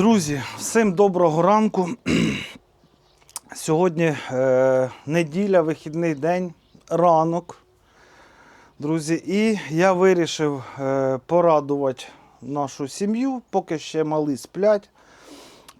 Друзі, всім доброго ранку. Сьогодні е, неділя, вихідний день, ранок. Друзі, і я вирішив е, порадувати нашу сім'ю, поки ще мали сплять,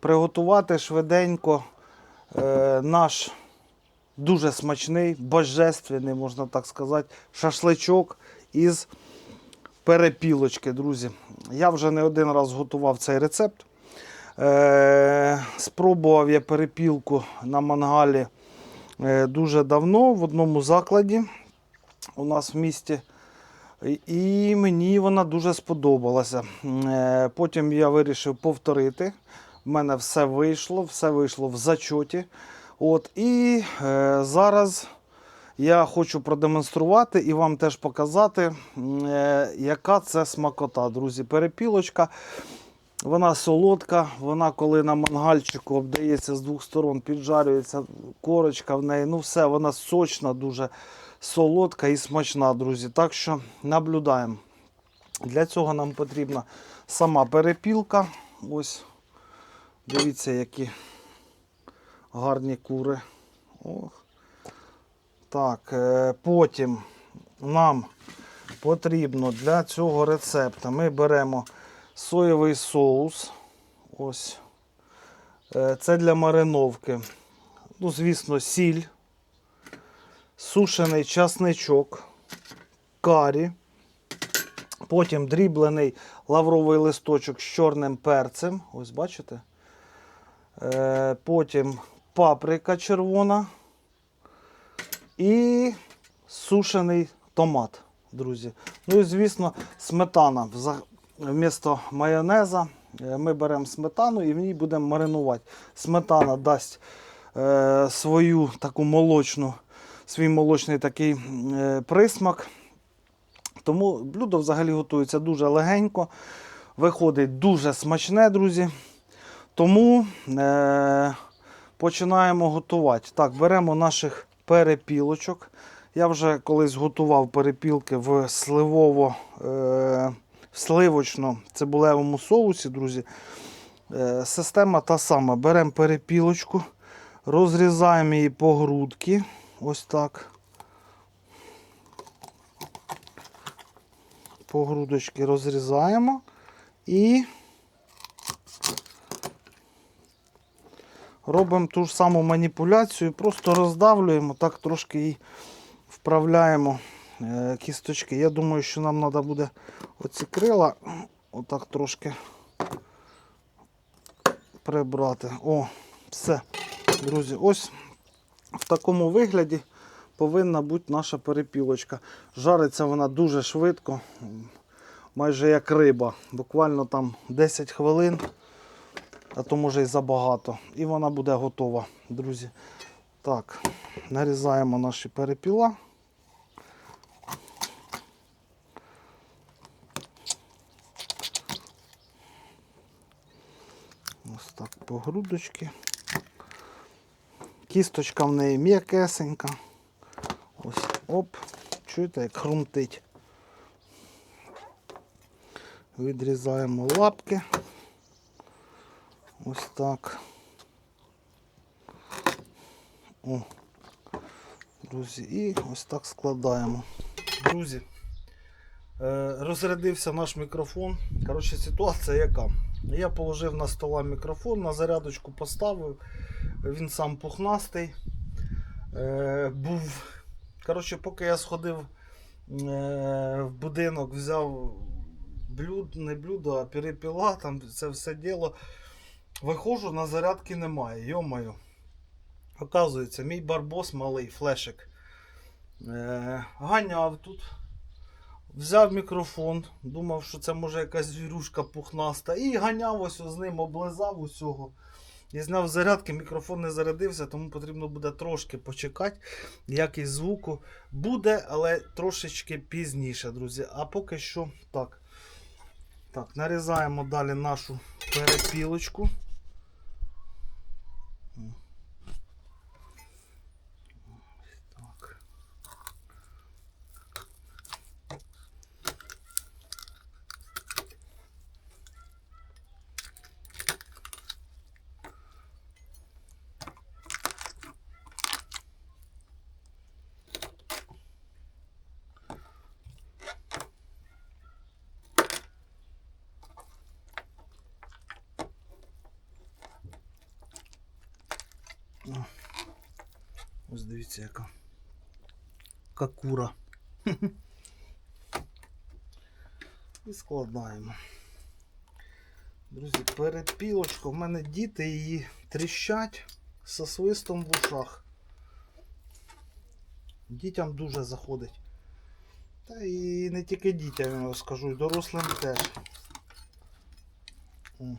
приготувати швиденько е, наш дуже смачний, божественний, можна так сказати, шашличок із перепілочки, друзі. Я вже не один раз готував цей рецепт. Е, спробував я перепілку на мангалі е, дуже давно в одному закладі у нас в місті. І мені вона дуже сподобалася. Е, Потім я вирішив повторити. У мене все вийшло, все вийшло в зачоті. От, і зараз я хочу продемонструвати і вам теж показати, яка це смакота, друзі. Перепілочка. Вона солодка, вона коли на мангальчику обдається з двох сторон, піджарюється корочка в неї. Ну все, вона сочна, дуже солодка і смачна, друзі. Так що наблюдаємо. Для цього нам потрібна сама перепілка. Ось, дивіться, які гарні кури. Ох. Так, е, потім нам потрібно для цього рецепту ми беремо соєвий соус. Ось. Е, Це для мариновки. Ну, звісно, сіль, сушений часничок, карі. Потім дріблений лавровий листочок з чорним перцем. Ось бачите? Е, Потім паприка червона і сушений томат, друзі. Ну і звісно, сметана. Вмісто майонеза е, ми беремо сметану і в ній будемо маринувати. Сметана дасть е, свою таку молочну, свій молочний такий е, присмак. Тому блюдо взагалі готується дуже легенько, виходить дуже смачне, друзі. Тому е, починаємо готувати. Так, беремо наших перепілочок. Я вже колись готував перепілки в сливово, е, в сливочно-цибулевому соусі, друзі. Е, система та сама. Беремо перепілочку, розрізаємо її по грудки. Ось так. По грудочки розрізаємо і робимо ту ж саму маніпуляцію, просто роздавлюємо, так трошки її вправляємо кісточки. Я думаю, що нам треба буде оці крила отак трошки прибрати. О, все, друзі, ось в такому вигляді повинна бути наша перепілочка. Жариться вона дуже швидко, майже як риба. Буквально там 10 хвилин, а то може і забагато. І вона буде готова, друзі. Так, нарізаємо наші перепіла. Ось так по грудочки. Кісточка в неї м'якесенька. Ось, оп, чуєте, як хрумтить. Відрізаємо лапки. Ось так. О, друзі, і ось так складаємо. Друзі, е, розрядився наш мікрофон. Коротше, ситуація яка? Я положив на стола мікрофон, на зарядочку поставив, він сам пухнастий. Е, був. Коротше, поки я сходив е, в будинок, взяв блюд, не блюдо, а перепіла, там це все діло. Виходжу, на зарядки немає. Йомаю. Оказується, мій барбос малий флешик. Е, ганяв тут. Взяв мікрофон, думав, що це може якась звірушка пухнаста. І ганяв ось з ним, облизав усього. І зняв зарядки, мікрофон не зарядився, тому потрібно буде трошки почекати. Якість звуку буде, але трошечки пізніше, друзі. А поки що так. Так, нарізаємо далі нашу перепілочку. Ось дивіться, яка. Какура. І складаємо. Друзі, перепілочка. В мене діти її тріщать зі свистом в ушах. Дітям дуже заходить. Та і не тільки дітям, я скажу, і дорослим теж. О.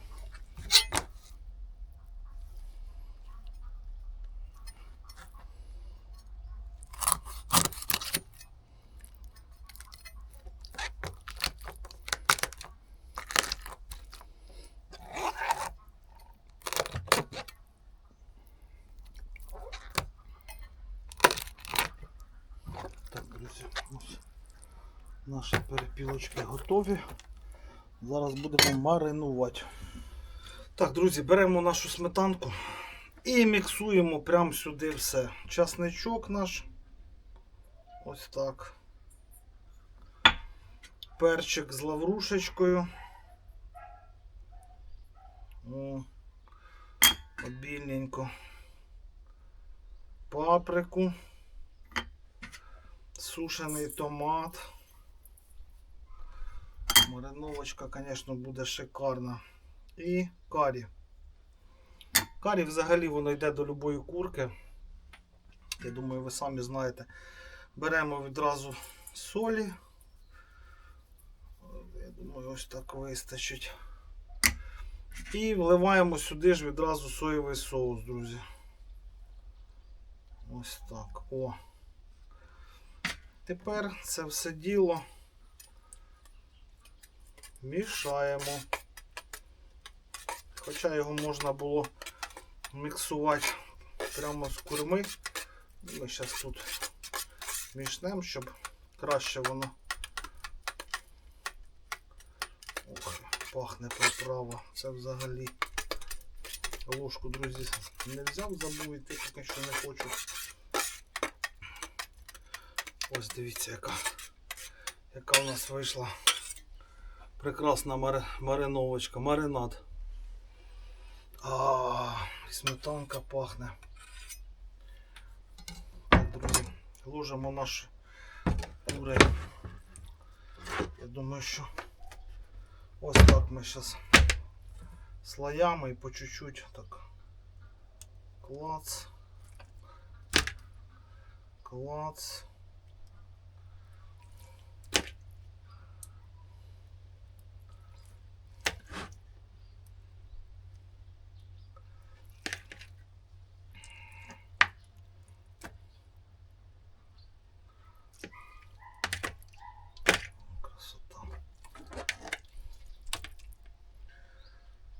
Так, друзі, ось наші перепілочки готові. Зараз будемо маринувати. Так, друзі, беремо нашу сметанку і міксуємо прямо сюди все. Часничок наш. Ось так. Перчик з лаврушечкою. О, обільненько. Паприку сушений томат. Мариновочка, звісно, буде шикарна. І карі. Карі взагалі воно йде до любої курки. Я думаю, ви самі знаєте. Беремо відразу солі. Я думаю, ось так вистачить. І вливаємо сюди ж відразу соєвий соус, друзі. Ось так. О. Тепер це все діло мішаємо. Хоча його можна було міксувати прямо з курми. Ми зараз тут мішнемо, щоб краще воно Ох, пахне приправа. Це взагалі ложку, друзі, не взяв, забув, поки що не хочу. Ось дивіться, яка, яка у нас вийшла прекрасна мари, мариновочка, маринад. А, і сметанка пахне. Друзі, ложимо наш курей. Я думаю, що ось так ми зараз слоями і по чуть-чуть так клац. Клац. Красота.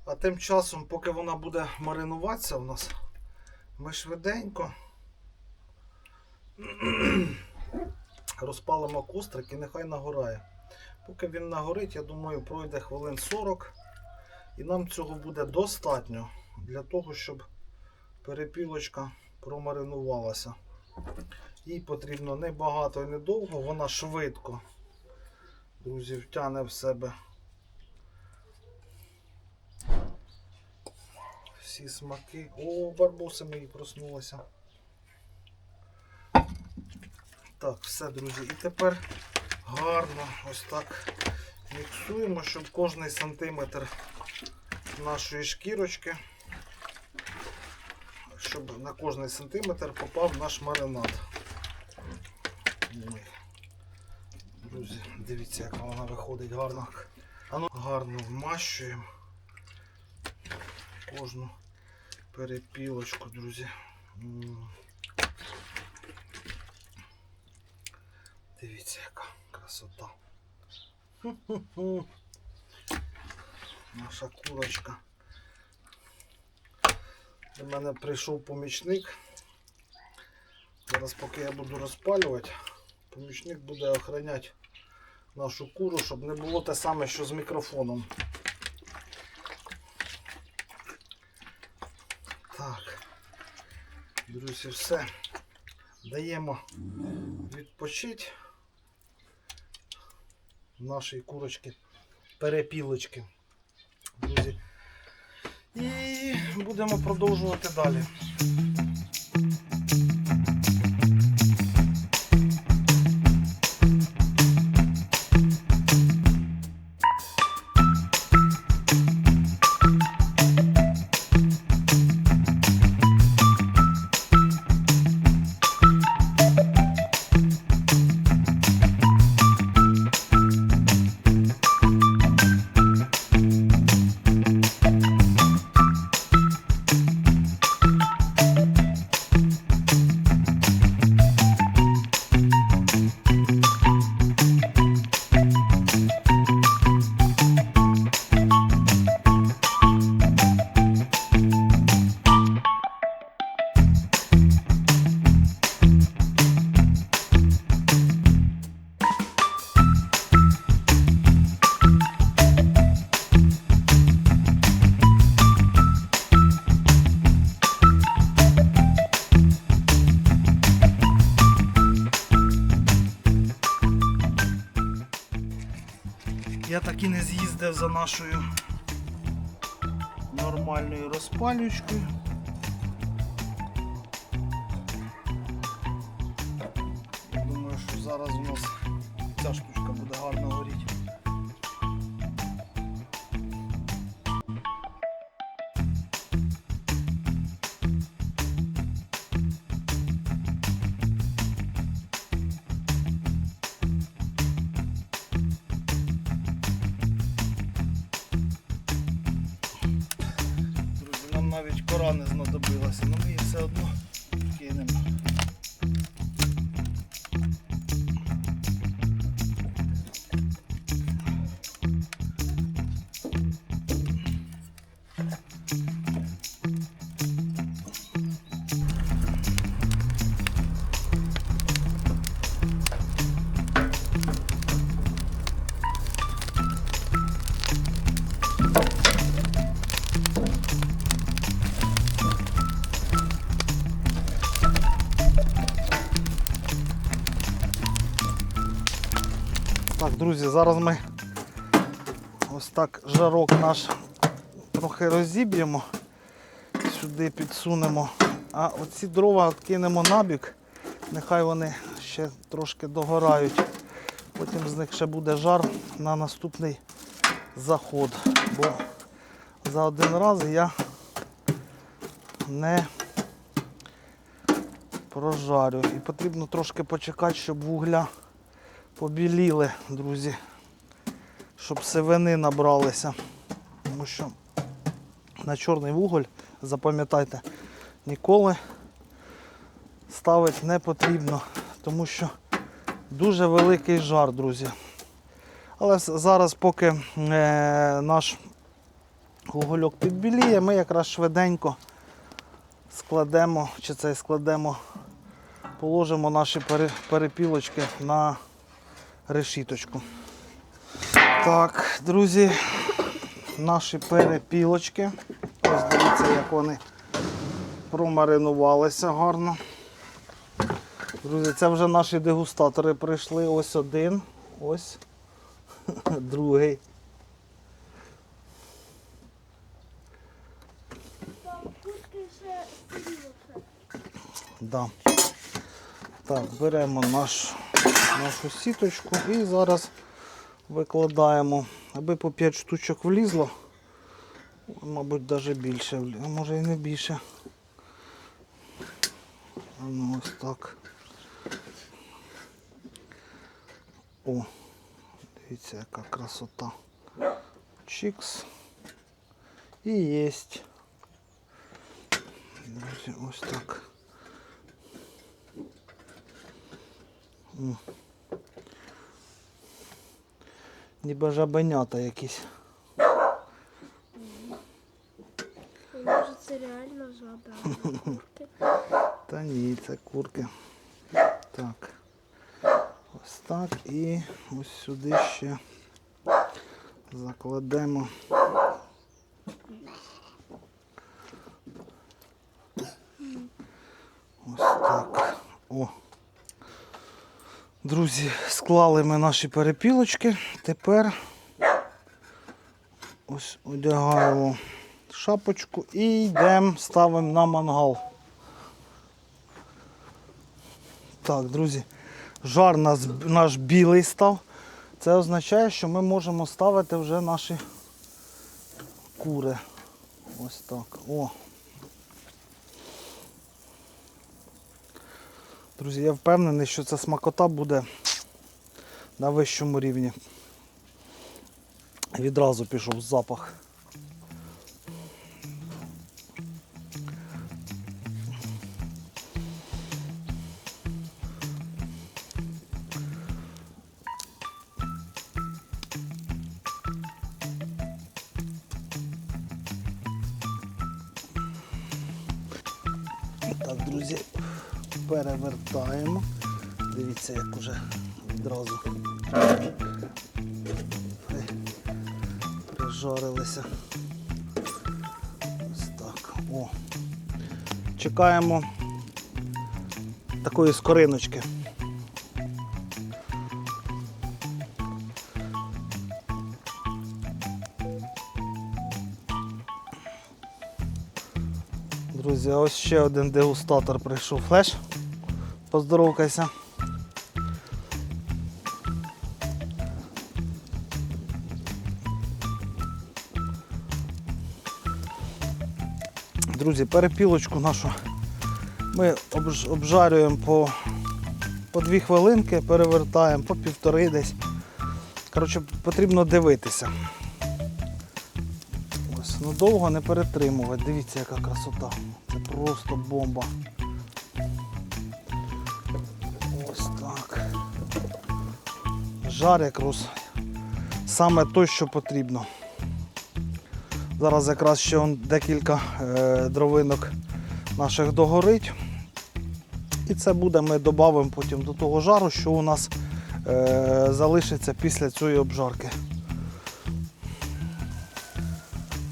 А тим часом, поки вона буде маринуватися у нас, ми швиденько розпалимо кострик і нехай нагорає. Поки він нагорить, я думаю, пройде хвилин 40. І нам цього буде достатньо для того, щоб перепілочка промаринувалася. Їй потрібно не багато і не довго, вона швидко, друзі, втягне в себе всі смаки. О, барбоси мої проснулися. Так, все, друзі. І тепер гарно ось так міксуємо, щоб кожний сантиметр нашої шкірочки, щоб на кожний сантиметр попав наш маринад. Друзі, дивіться, яка вона виходить гарно. Гарно вмащуємо кожну перепілочку, друзі. Дивіться, яка красота. Наша курочка. До мене прийшов помічник. Зараз поки я буду розпалювати, помічник буде охороняти нашу куру, щоб не було те саме, що з мікрофоном. Так, друзі, все. Даємо відпочити нашій курочки перепілочки. Друзі. І будемо продовжувати далі. Нашою нормальною розпалюючкою. Не знадобилася, але ми її все одно кинемо. Так, друзі, зараз ми ось так жарок наш трохи розіб'ємо, сюди підсунемо, а оці дрова от кинемо набік, нехай вони ще трошки догорають. Потім з них ще буде жар на наступний заход. Бо за один раз я не прожарю. І потрібно трошки почекати, щоб вугля побіліли, друзі, щоб сивини набралися. Тому що на чорний вуголь, запам'ятайте, ніколи ставити не потрібно, тому що дуже великий жар, друзі. Але зараз, поки е, наш вугольок підбіліє, ми якраз швиденько складемо, чи це складемо, положимо наші перепілочки на решіточку. Так, друзі, наші перепілочки. Ось дивіться, як вони промаринувалися гарно. Друзі, це вже наші дегустатори прийшли. Ось один, ось другий. Да. Так, беремо наш, нашу сіточку і зараз викладаємо, аби по 5 штучок влізло. Мабуть, навіть більше, а може і не більше. Ну, ось так. О, дивіться, яка красота. Чікс. І єсть. Ось так. Ніби жабенята якісь. Може це реально жаба. Та ні, це курки. Так. Ось так і ось сюди ще закладемо. Ось так. О. Друзі, склали ми наші перепілочки. Тепер ось одягаємо шапочку і йдемо, ставимо на мангал. Так, друзі, жар нас, наш білий став. Це означає, що ми можемо ставити вже наші кури. Ось так. О. Друзі, я впевнений, що ця смакота буде на вищому рівні. Відразу пішов запах. Так, перевертаємо. Дивіться, як уже відразу Прижорилися. Ось так. О. Чекаємо такої скориночки. Друзі, ось ще один дегустатор прийшов флеш. Поздоровкайся. Друзі, перепілочку нашу ми обжарюємо по, по дві хвилинки, перевертаємо по півтори десь. Коротше, потрібно дивитися. Ось, ну довго не перетримувати. Дивіться, яка красота. Це просто бомба. Жар якраз саме той, що потрібно. Зараз якраз ще декілька е, дровинок наших догорить. І це буде, ми додамо потім до того жару, що у нас е, залишиться після цієї обжарки.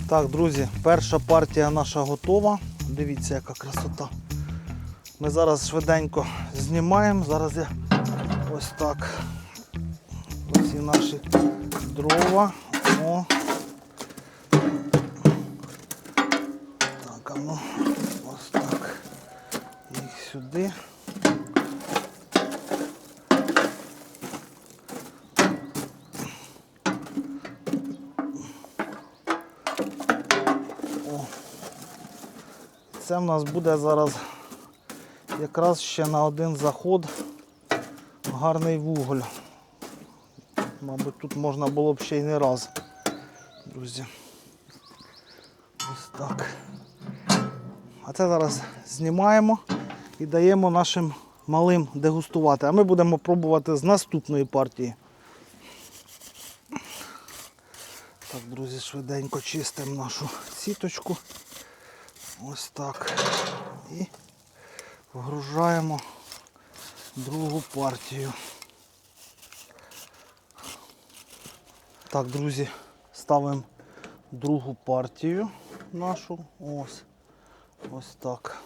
Так, друзі, перша партія наша готова. Дивіться, яка красота. Ми зараз швиденько знімаємо. Зараз я ось так. Наші дрова. О. Так, а ну, ось так. Їх сюди. О. Це в нас буде зараз якраз ще на один заход гарний вуголь. Мабуть, тут можна було б ще й не раз, друзі. Ось так. А це зараз знімаємо і даємо нашим малим дегустувати. А ми будемо пробувати з наступної партії. Так, друзі, швиденько чистимо нашу сіточку. Ось так. І вгружаємо другу партію. Так, друзі, ставимо другу партію нашу. Ось. Ось так.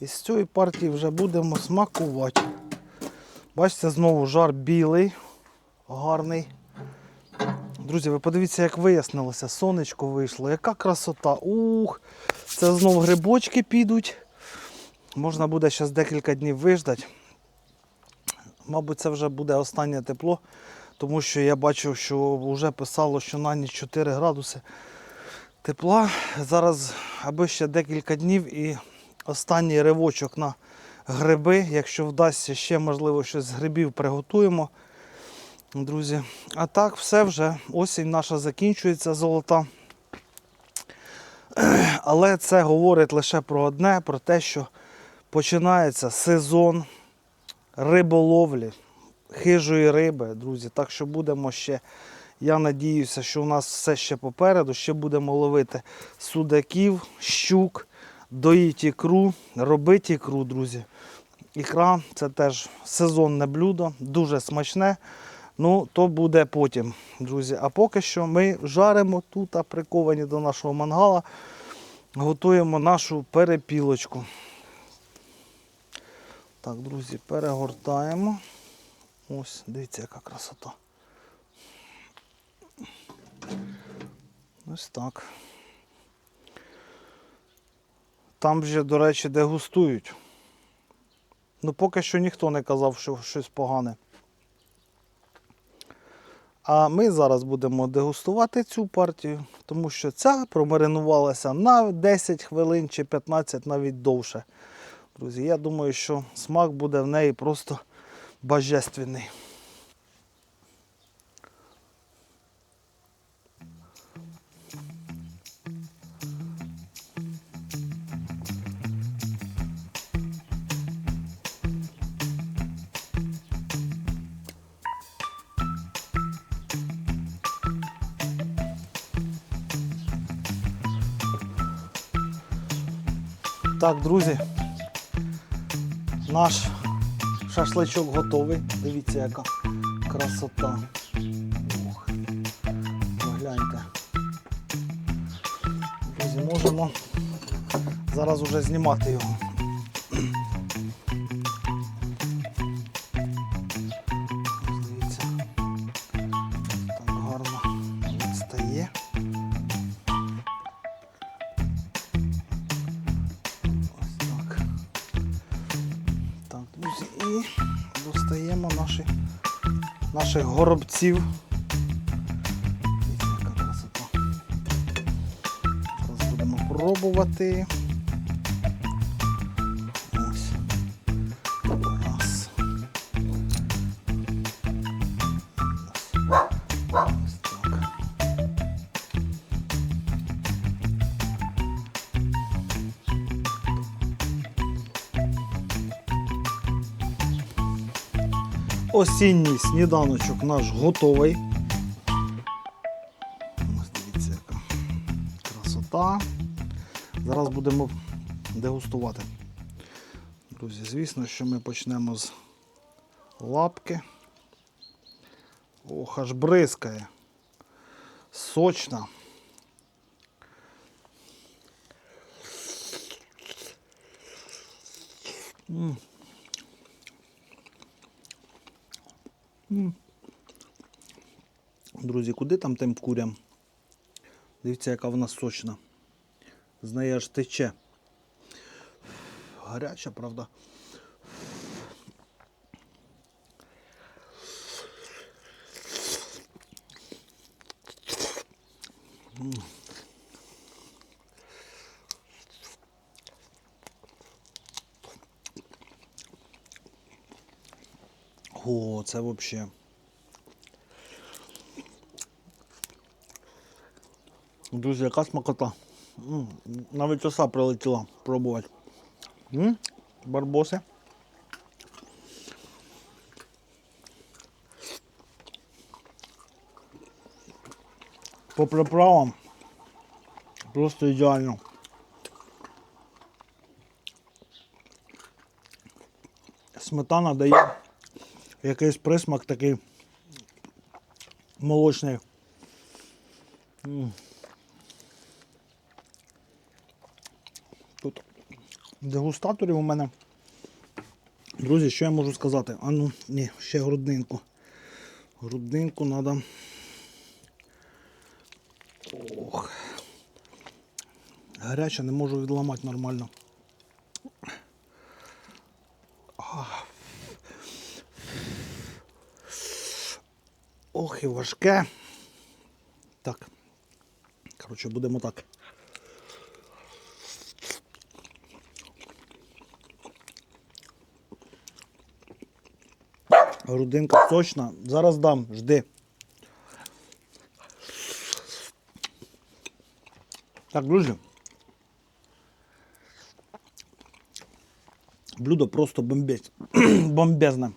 І з цієї партії вже будемо смакувати. Бачите, знову жар білий, гарний. Друзі, ви подивіться, як вияснилося, сонечко вийшло, яка красота. Ух, це знову грибочки підуть. Можна буде зараз декілька днів виждати. Мабуть, це вже буде останнє тепло, тому що я бачив, що вже писало, що на ніч 4 градуси тепла. Зараз аби ще декілька днів і останній ривочок на гриби. Якщо вдасться ще, можливо, щось з грибів приготуємо. Друзі, а так, все вже осінь наша закінчується золота. Але це говорить лише про одне, про те, що починається сезон риболовлі, хижої риби, друзі. Так що будемо ще, я надіюся, що у нас все ще попереду. Ще будемо ловити судаків, щук, доїть ікру, робити ікру, друзі. Ікра це теж сезонне блюдо, дуже смачне. Ну, то буде потім, друзі. А поки що ми жаримо тут, приковані до нашого мангала, готуємо нашу перепілочку. Так, друзі, перегортаємо. Ось, дивіться, яка красота. Ось так. Там вже, до речі, дегустують. Ну, поки що ніхто не казав, що щось погане. А ми зараз будемо дегустувати цю партію, тому що ця промаринувалася на 10 хвилин чи 15 навіть довше. Друзі, я думаю, що смак буде в неї просто божественний. Так, друзі, наш шашличок готовий. Дивіться, яка красота. Ох, Погляньте. Друзі, можемо зараз уже знімати його. Наших горобців. Яка красота. Зараз будемо пробувати. Осінній сніданочок наш готовий. Ось дивіться, яка красота. Зараз будемо дегустувати. Друзі, звісно, що ми почнемо з лапки. Ох, аж бризкає. Сочна. Друзі, куди там тим курям? Дивіться, яка вона сочна. З неї аж тече. Гаряча, правда. О, це взагалі. Друзі, яка смакота. Навіть оса прилетіла пробувати. Барбоси. По приправам просто ідеально. Сметана дає якийсь присмак такий молочний. Дегустаторів у мене. Друзі, що я можу сказати? А ну, ні, ще грудинку. Грудинку треба. Ох. Гаряча, не можу відламати нормально. Ох, і важке. Так. Коротше, будемо так. Грудинка сочна. Зараз дам, жди. Так, друзі. Блюдо просто бомбець. бомбезне.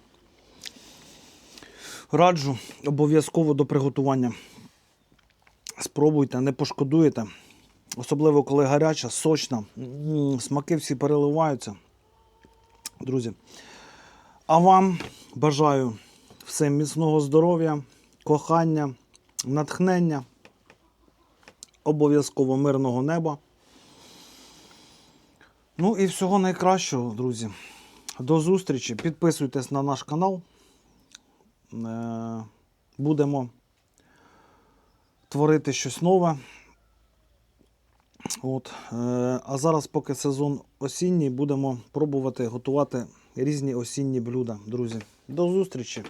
Раджу обов'язково до приготування. Спробуйте, не пошкодуєте. Особливо, коли гаряча, сочна. Смаки всі переливаються. Друзі. А вам бажаю всім міцного здоров'я, кохання, натхнення, обов'язково мирного неба. Ну і всього найкращого, друзі. До зустрічі. Підписуйтесь на наш канал. Е, Будемо творити щось нове. От. е, А зараз, поки сезон осінній, будемо пробувати готувати різні осінні блюда, друзі. До зустрічі!